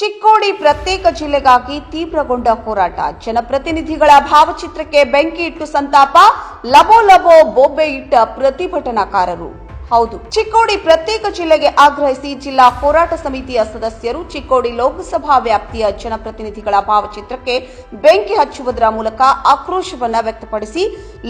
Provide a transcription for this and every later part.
ಚಿಕ್ಕೋಡಿ ಪ್ರತ್ಯೇಕ ಜಿಲ್ಲೆಗಾಗಿ ತೀವ್ರಗೊಂಡ ಹೋರಾಟ. ಜನಪ್ರತಿನಿಧಿಗಳ ಭಾವಚಿತ್ರಕ್ಕೆ ಬೆಂಕಿ ಇಟ್ಟು ಸಂತಾಪ, ಲಬೋ ಲಬೋ ಬೊಬ್ಬೆ ಇಟ್ಟ ಪ್ರತಿಭಟನಾಕಾರರು. ಹೌದು, ಚಿಕ್ಕೋಡಿ ಪ್ರತ್ಯೇಕ ಜಿಲ್ಲೆಗೆ ಆಗ್ರಹಿಸಿ ಜಿಲ್ಲಾ ಹೋರಾಟ ಸಮಿತಿಯ ಸದಸ್ಯರು ಚಿಕ್ಕೋಡಿ ಲೋಕಸಭಾ ವ್ಯಾಪ್ತಿಯ ಜನಪ್ರತಿನಿಧಿಗಳ ಭಾವಚಿತ್ರಕ್ಕೆ ಬೆಂಕಿ ಹಚ್ಚುವುದರ ಮೂಲಕ ಆಕ್ರೋಶವನ್ನ ವ್ಯಕ್ತಪಡಿಸಿ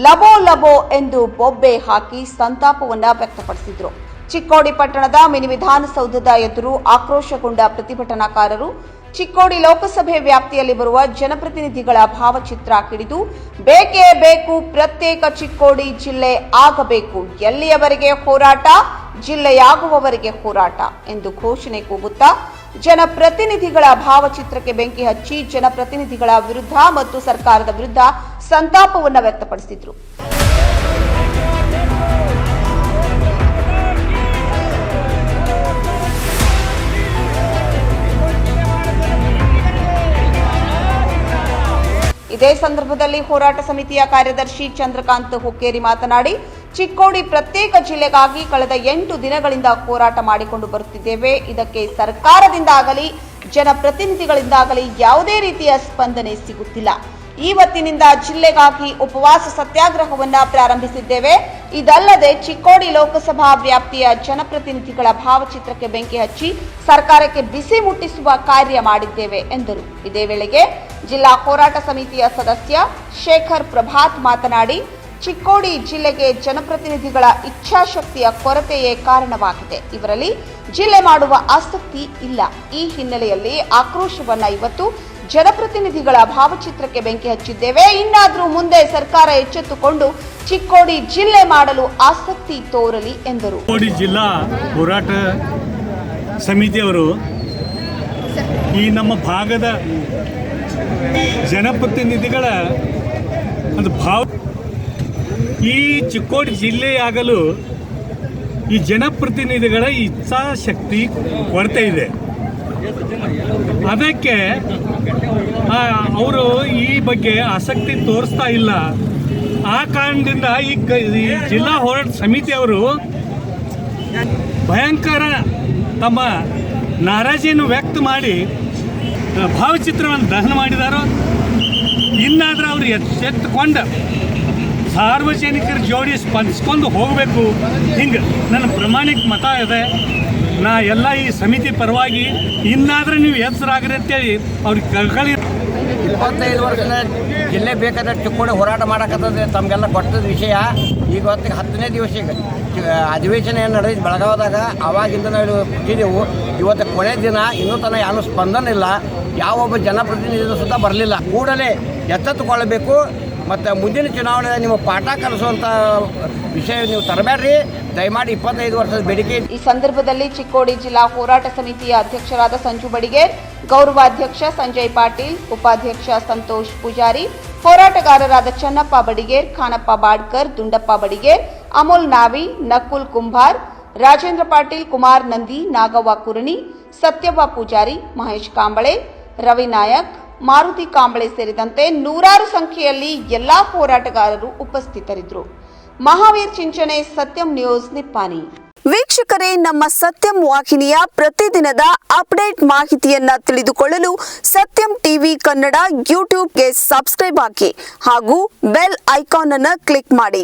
ಲಬೋ ಲಬೋ ಎಂದು ಬೊಬ್ಬೆ ಹಾಕಿ ಸಂತಾಪವನ್ನ ವ್ಯಕ್ತಪಡಿಸಿದ್ರು. ಚಿಕ್ಕೋಡಿ ಪಟ್ಟಣದ ಮಿನಿ ವಿಧಾನಸೌಧದ ಎದುರು ಆಕ್ರೋಶಗೊಂಡ ಪ್ರತಿಭಟನಾಕಾರರು ಚಿಕ್ಕೋಡಿ ಲೋಕಸಭೆ ವ್ಯಾಪ್ತಿಯಲ್ಲಿ ಬರುವ ಜನಪ್ರತಿನಿಧಿಗಳ ಭಾವಚಿತ್ರ ಕಿಡಿದು, ಬೇಕೇ ಬೇಕು ಪ್ರತ್ಯೇಕ ಚಿಕ್ಕೋಡಿ ಜಿಲ್ಲೆ ಆಗಬೇಕು, ಎಲ್ಲಿಯವರೆಗೆ ಹೋರಾಟ, ಜಿಲ್ಲೆಯಾಗುವವರೆಗೆ ಹೋರಾಟ ಎಂದು ಘೋಷಣೆ ಕೂಗುತ್ತಾ, ಜನಪ್ರತಿನಿಧಿಗಳ ಭಾವಚಿತ್ರಕ್ಕೆ ಬೆಂಕಿ ಹಚ್ಚಿ ಜನಪ್ರತಿನಿಧಿಗಳ ವಿರುದ್ಧ ಮತ್ತು ಸರ್ಕಾರದ ವಿರುದ್ಧ ಸಂತಾಪವನ್ನು ವ್ಯಕ್ತಪಡಿಸಿದ್ರು. ಇದೇ ಸಂದರ್ಭದಲ್ಲಿ ಹೋರಾಟ ಸಮಿತಿಯ ಕಾರ್ಯದರ್ಶಿ ಚಂದ್ರಕಾಂತ್ ಹುಕ್ಕೇರಿ ಮಾತನಾಡಿ, ಚಿಕ್ಕೋಡಿ ಪ್ರತ್ಯೇಕ ಜಿಲ್ಲೆಗಾಗಿ ಕಳೆದ ಎಂಟು ದಿನಗಳಿಂದ ಹೋರಾಟ ಮಾಡಿಕೊಂಡು ಬರುತ್ತಿದ್ದೇವೆ. ಇದಕ್ಕೆ ಸರ್ಕಾರದಿಂದಾಗಲಿ ಜನಪ್ರತಿನಿಧಿಗಳಿಂದಾಗಲಿ ಯಾವುದೇ ರೀತಿಯ ಸ್ಪಂದನೆ ಸಿಗುತ್ತಿಲ್ಲ. ಇವತ್ತಿನಿಂದ ಜಿಲ್ಲೆಗಾಗಿ ಉಪವಾಸ ಸತ್ಯಾಗ್ರಹವನ್ನ ಪ್ರಾರಂಭಿಸಿದ್ದೇವೆ. ಇದಲ್ಲದೆ ಚಿಕ್ಕೋಡಿ ಲೋಕಸಭಾ ವ್ಯಾಪ್ತಿಯ ಜನಪ್ರತಿನಿಧಿಗಳ ಭಾವಚಿತ್ರಕ್ಕೆ ಬೆಂಕಿ ಹಚ್ಚಿ ಸರ್ಕಾರಕ್ಕೆ ಬಿಸಿ ಮುಟ್ಟಿಸುವ ಕಾರ್ಯ ಮಾಡಿದ್ದೇವೆ ಎಂದರು. ಇದೇ ವೇಳೆಗೆ ಜಿಲ್ಲಾ ಹೋರಾಟ ಸಮಿತಿಯ ಸದಸ್ಯ ಶೇಖರ್ ಪ್ರಭಾತ್ ಮಾತನಾಡಿ, ಚಿಕ್ಕೋಡಿ ಜಿಲ್ಲೆಗೆ ಜನಪ್ರತಿನಿಧಿಗಳ ಇಚ್ಛಾಶಕ್ತಿಯ ಕೊರತೆಯೇ ಕಾರಣವಾಗಿದೆ. ಇವರಲ್ಲಿ ಜಿಲ್ಲೆ ಮಾಡುವ ಆಸಕ್ತಿ ಇಲ್ಲ. ಈ ಹಿನ್ನೆಲೆಯಲ್ಲಿ ಆಕ್ರೋಶವನ್ನ ಇವತ್ತು ಜನಪ್ರತಿನಿಧಿಗಳ ಭಾವಚಿತ್ರಕ್ಕೆ ಬೆಂಕಿ ಹಚ್ಚಿದ್ದೇವೆ. ಇನ್ನಾದರೂ ಮುಂದೆ ಸರ್ಕಾರ ಎಚ್ಚೆತ್ತುಕೊಂಡು ಚಿಕ್ಕೋಡಿ ಜಿಲ್ಲೆ ಮಾಡಲು ಆಸಕ್ತಿ ತೋರಲಿ ಎಂದರು. ಚಿಕ್ಕೋಡಿ ಜಿಲ್ಲಾ ಹೋರಾಟ ಸಮಿತಿಯವರು ಈ ನಮ್ಮ ಭಾಗದ ಜನಪ್ರತಿನಿಧಿಗಳ ಒಂದು ಭಾವ. ಈ ಚಿಕ್ಕೋಡಿ ಜಿಲ್ಲೆಯಾಗಲು ಈ ಜನಪ್ರತಿನಿಧಿಗಳ ಇಚ್ಛಾಶಕ್ತಿ ಕೊರತೆ ಇದೆ. ಅದಕ್ಕೆ ಅವರು ಈ ಬಗ್ಗೆ ಆಸಕ್ತಿ ತೋರಿಸ್ತಾ ಇಲ್ಲ. ಆ ಕಾರಣದಿಂದ ಈ ಜಿಲ್ಲಾ ಹೋರಾಟ ಸಮಿತಿಯವರು ಭಯಂಕರ ತಮ್ಮ ನಾರಾಜಿಯನ್ನು ವ್ಯಕ್ತ ಮಾಡಿ ಭಾವಚಿತ್ರವನ್ನು ದಹನ ಮಾಡಿದಾರೋ? ಇನ್ನಾದರೂ ಅವರು ಎಚ್ಚೆತ್ತುಕೊಂಡು ಸಾರ್ವಜನಿಕರ ಜೋಡಿ ಸ್ಪಂದಿಸ್ಕೊಂಡು ಹೋಗಬೇಕು. ಹಿಂಗೆ ನನ್ನ ಪ್ರಮಾಣಿಕ ಮತ ಇದೆ. ನಾ ಎಲ್ಲ ಈ ಸಮಿತಿ ಪರವಾಗಿ ಇನ್ನಾದರೂ ನೀವು ಎಚ್ಚರಾಗ್ರಿ ಅಂತೇಳಿ ಅವ್ರಿಗೆ ಕಳ್ಕೊಳ್ಳಿ. ಇಪ್ಪತ್ತೈದು ವರ್ಷದ ಜಿಲ್ಲೆ ಬೇಕಾದ ಚಿಕ್ಕೋಡಿ ಹೋರಾಟ ಮಾಡಕತ್ತದೆ ತಮಗೆಲ್ಲ ಕೊಟ್ಟದ ವಿಷಯ. ಈಗ ಹೊತ್ತಿಗೆ ಹತ್ತನೇ ದಿವಸ ಈಗ. ಅಧಿವೇಶನ ಏನು ನಡೆದಿದ್ದು ಬೆಳಗಾವದಾಗ ಅವಾಗಿಂದ ನಾವು ಕೊಟ್ಟಿದ್ದೆವು ಇವತ್ತು ಕೊನೆ ದಿನ, ಇನ್ನೂ ತನಕ ಯಾರು ಸ್ಪಂದನೆ ಇಲ್ಲ. ಯಾವೊಬ್ಬ ಜನಪ್ರತಿನಿಧಿಗಳು ಸುತ್ತ ಬರಲಿಲ್ಲ. ಕೂಡಲೇ ಎಚ್ಚೆತ್ತುಕೊಳ್ಳಬೇಕು ಮತ್ತು ಮುಂದಿನ ಚುನಾವಣೆ ನಿಮ್ಮ ಪಾಠ ಕಲಿಸುವಂಥ ವಿಷಯ ನೀವು ತರಬೇಡ್ರಿ. ದಯಮಾಡಿ ಇಪ್ಪತ್ತೈದು ವರ್ಷದ ಬೇಡಿಕೆ ಈ ಸಂದರ್ಭದಲ್ಲಿ ಚಿಕ್ಕೋಡಿ ಜಿಲ್ಲಾ ಹೋರಾಟ ಸಮಿತಿಯ ಅಧ್ಯಕ್ಷರಾದ ಸಂಜು ಬಡಿಗೇರ್, ಗೌರವಾಧ್ಯಕ್ಷ ಸಂಜಯ್ ಪಾಟೀಲ್, ಉಪಾಧ್ಯಕ್ಷ ಸಂತೋಷ್ ಪೂಜಾರಿ, ಹೋರಾಟಗಾರರಾದ ಚನ್ನಪ್ಪ ಬಡಿಗೇರ್, ಖಾನಪ್ಪ ಬಾಡ್ಕರ್, ದುಂಡಪ್ಪ ಬಡಿಗೇರ್ ಅಮೋಲ್ ನಾವಿ, ನಕುಲ್ ಕುಂಭಾರ್, ರಾಜೇಂದ್ರ ಪಾಟೀಲ್, ಕುಮಾರ್ ನಂದಿ, ನಾಗವ್ವ ಕುರಣಿ, ಸತ್ಯವ್ವ ಪೂಜಾರಿ, ಮಹೇಶ್ ಕಾಂಬಳೆ, ರವಿ ನಾಯಕ್, ಮಾರುತಿ ಕಾಂಬಳೆ ಸೇರಿದಂತೆ ನೂರಾರು ಸಂಖ್ಯೆಯಲ್ಲಿ ಎಲ್ಲಾ ಹೋರಾಟಗಾರರು ಉಪಸ್ಥಿತರಿದ್ದರು. ಮಹಾವೀರ್ ಚಿಂಚನೆ ಸತ್ಯಂ ನ್ಯೂಸ್ ನಿಪ್ಪಾನಿ ವೀಕ್ಷಕರೇ, ನಮ್ಮ ಸತ್ಯಂ ವಾಹಿನಿಯ ಪ್ರತಿದಿನದ ಅಪ್ಡೇಟ್ ಮಾಹಿತಿಯನ್ನ ತಿಳಿದುಕೊಳ್ಳಲು ಸತ್ಯಂ ಟಿವಿ ಕನ್ನಡ ಯೂಟ್ಯೂಬ್ಗೆ ಸಬ್ಸ್ಕ್ರೈಬ್ ಹಾಕಿ ಹಾಗೂ ಬೆಲ್ ಐಕಾನ್ ಅನ್ನು ಕ್ಲಿಕ್ ಮಾಡಿ.